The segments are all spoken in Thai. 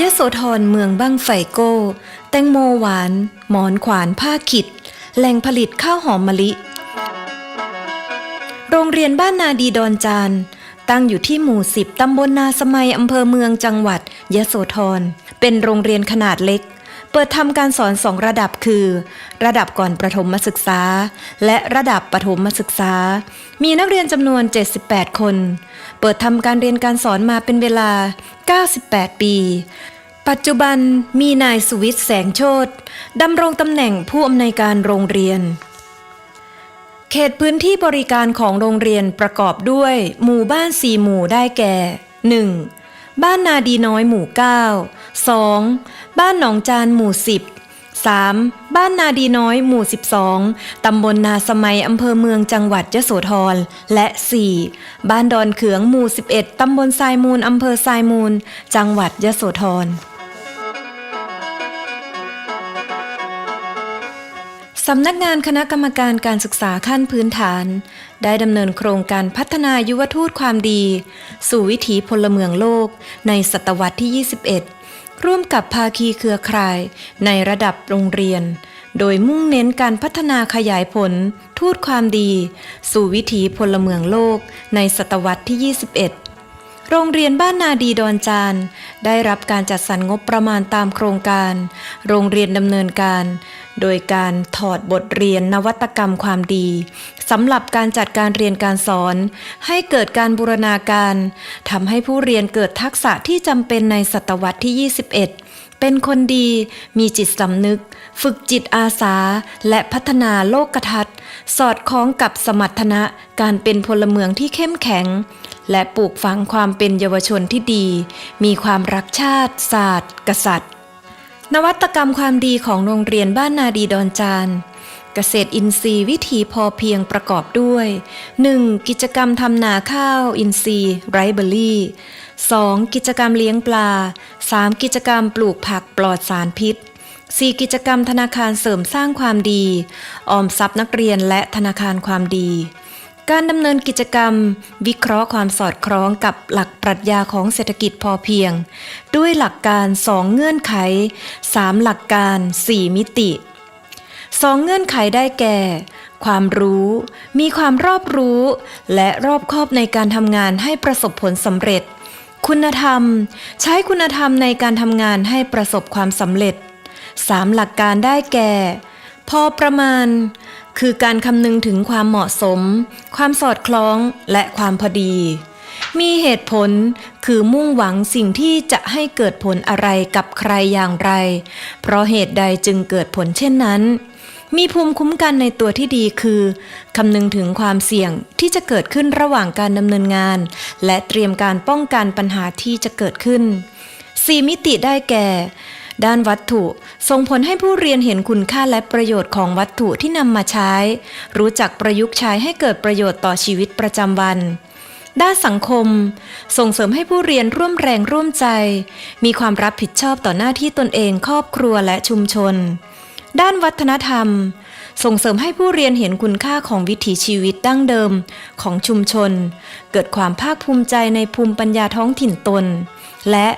ยโสธรเมืองบ้างไฟโก้ แตงโมหวาน หมอนขวานผ้าขิด แหล่งผลิตข้าวหอมมะลิ โรงเรียนบ้านนาดีดอนจาน ตั้งอยู่ที่หมู่สิบตำบลนาสมัยอำเภอเมืองจังหวัดยโสธร เป็นโรงเรียนขนาดเล็ก เปิดทำการสอนสองระดับคือ ระดับก่อนประถมศึกษา และระดับประถมศึกษา มีนักเรียนจำนวน 78 คน เปิดทำการเรียนการสอนมาเป็นเวลา 98 ปี ปัจจุบันมีนายสุวิทย์แสงโชตดำรงตำแหน่งผู้อำนวยการโรงเรียน เขตพื้นที่บริการของโรงเรียนประกอบด้วย หมู่บ้านสี่หมู่ได้แก่ 1. บ้านนาดีน้อยหมู่ 9 2. บ้านหนองจานหมู่ 10 3. บ้านนาดีน้อยหมู่ 12 ตำบลนาสมัยอำเภอเมืองจังหวัดยโสธร และ 4. บ้านดอนเขืองหมู่ 11 ตำบลทรายมูลอำเภอทรายมูล จังหวัดยโสธร สำนักงานคณะกรรมการการศึกษาขั้นพื้นฐาน ได้ดำเนินโครงการพัฒนายุวทูตความดี สู่วิถีพลเมืองโลกในศตวรรษที่ 21 ร่วมกับภาคีเครือข่ายในระดับโรงเรียน โดยมุ่งเน้นการพัฒนาขยายผล ทูตความดี สู่วิถีพลเมืองโลกในศตวรรษที่ 21โรงเรียนบ้านนาดีดอนจานได้รับการจัดสรรงบประมาณตามโครงการ โรงเรียนดำเนินการ โดยการถอดบทเรียนนวัตกรรมความดีสำหรับการจัดการเรียนการสอน ให้เกิดการบูรณาการทำให้ผู้เรียนเกิดทักษะที่จำเป็นในศตวรรษที่ 21 เป็นคนดี มีจิตสำนึก ฝึกจิตอาสา และพัฒนาโลกทัศน์ สอดคล้องกับสมรรถนะการเป็นพลเมืองที่เข้มแข็ง และปลูกฝังความเป็นเยาวชนที่ดี มีความรักชาติ ศาสตร์ กษัตริย์ นวัตกรรมความดีของโรงเรียนบ้านนาดีดอนจานเกษตรอินทรีย์วิถีพอเพียงประกอบด้วย 1. กิจกรรมทำนาข้าวอินทรีย์ไรเบอรี่ 2. กิจกรรมเลี้ยงปลา 3. กิจกรรมปลูกผักปลอดสารพิษ 4. กิจกรรมธนาคารเสริมสร้างความดี ออมทรัพย์นักเรียนและธนาคารความดี การดำเนินกิจกรรม วิเคราะห์ความสอดคล้องกับหลักปรัชญาของเศรษฐกิจพอเพียง ด้วยหลักการ 2 เงื่อนไข 3 หลักการ 4 มิติสองเงื่อนไขได้แก่ ความรู้ มีความรอบรู้ และรอบคอบในการทำงานให้ประสบผลสำเร็จ คุณธรรม ใช้คุณธรรมในการทำงานให้ประสบความสำเร็จ 3. หลักการได้แก่ พอประมาณ คือการคำนึงถึงความเหมาะสม ความสอดคล้องและความพอดี มีเหตุผลคือมุ่งหวังสิ่งที่จะให้เกิดผลอะไรกับใครอย่างไร เพราะเหตุใดจึงเกิดผลเช่นนั้น มีภูมิคุ้มกันในตัวที่ดีคือคำนึงถึงความเสี่ยงที่จะเกิดขึ้นระหว่างการดำเนินงาน และเตรียมการป้องกันปัญหาที่จะเกิดขึ้น 4 มิติได้แก่ ด้านวัตถุส่งผลให้ผู้เรียนเห็นคุณค่าและประโยชน์ของวัตถุที่นำมาใช้ รู้จักประยุกต์ใช้ให้เกิดประโยชน์ต่อชีวิตประจำวัน ด้านสังคม ส่งเสริมให้ผู้เรียนร่วมแรงร่วมใจ มีความรับผิดชอบต่อหน้าที่ตนเองครอบครัวและชุมชน ด้านวัฒนธรรม ส่งเสริมให้ผู้เรียนเห็นคุณค่าของวิถีชีวิตดั้งเดิมของชุมชน เกิดความภาคภูมิใจในภูมิปัญญาท้องถิ่นตน และ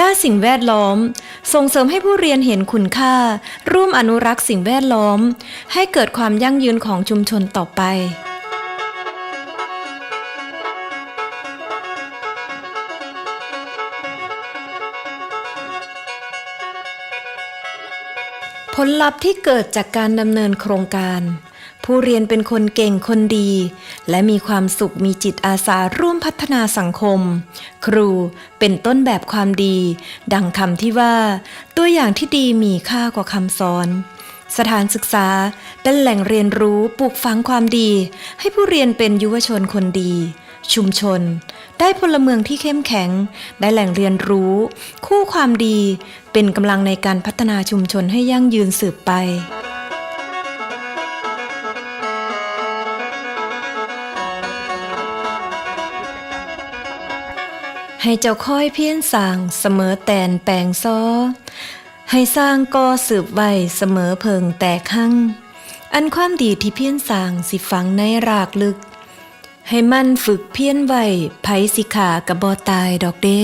ด้านสิ่งแวดล้อม ส่งเสริมให้ผู้เรียนเห็นคุณค่า ร่วมอนุรักษ์สิ่งแวดล้อม ให้เกิดความยั่งยืนของชุมชนต่อไปผลลัพธ์ที่เกิดจากการดำเนินโครงการ ผู้เรียนเป็นคนเก่งคนดี และมีความสุขมีจิตอาสาร่วมพัฒนาสังคม ครูเป็นต้นแบบความดี ดังคำที่ว่า ตัวอย่างที่ดีมีค่ากว่าคำสอนสถานศึกษาเป็นแหล่งเรียนรู้ปลูกฝังความดี ให้ผู้เรียนเป็นยุวชนคนดี ชุมชน ได้พลเมืองที่เข้มแข็ง ได้แหล่งเรียนรู้ คู่ความดี เป็นกำลังในการพัฒนาชุมชนให้ยั่งยืนสืบไป ให้เจ้าค่อยเพี้ยนสร้างเสมอแตนแปลงซ้อ ให้สร้างก่อสืบไว้เสมอเพิงแตกหั่งอันความดีที่เพี้ยนสร้างสิฝังในรากลึก ให้มันฝึกเพี้ยนไว้ไผสิขากะบ่ตายดอกเด้